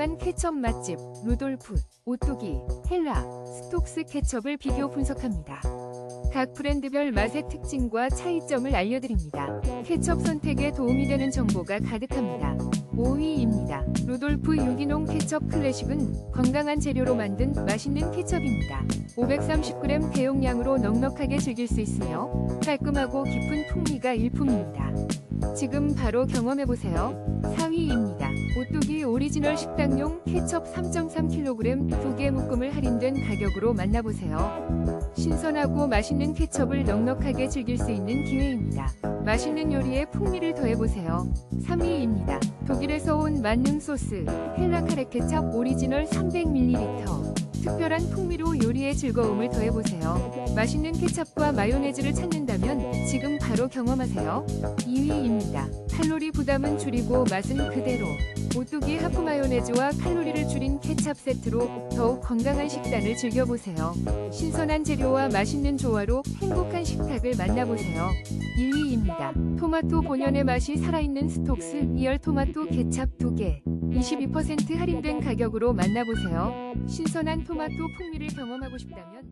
건강한 케첩 맛집 루돌프, 오뚜기, 헬라, 스톡스 케첩을 비교 분석합니다. 각 브랜드별 맛의 특징과 차이점을 알려드립니다. 케첩 선택에 도움이 되는 정보가 가득합니다. 5위입니다. 루돌프 유기농 케첩 클래식은 건강한 재료로 만든 맛있는 케첩입니다. 530g 대용량으로 넉넉하게 즐길 수 있으며 깔끔하고 깊은 풍미가 일품입니다. 지금 바로 경험해보세요. 4위입니다. 오리지널 식당용 케첩 3.3kg 2개 묶음을 할인된 가격으로 만나보세요. 신선하고 맛있는 케첩을 넉넉하게 즐길 수 있는 기회입니다. 맛있는 요리에 풍미를 더해보세요. 3위입니다. 독일에서 온 만능 소스 헬라카레 케첩 오리지널 300ml 특별한 풍미로 요리의 즐거움을 더해보세요. 맛있는 케첩과 마요네즈를 찾는다면 지금 바로 경험하세요. 2위입니다. 칼로리 부담은 줄이고 맛은 그대로. 오뚜기 하프 마요네즈와 칼로리를 줄인 케찹 세트로 더욱 건강한 식단을 즐겨보세요. 신선한 재료와 맛있는 조화로 행복한 식탁을 만나보세요. 1위입니다. 토마토 본연의 맛이 살아있는 스톡스 리얼 토마토 케찹 2개. 22% 할인된 가격으로 만나보세요. 신선한 토마토 풍미를 경험하고 싶다면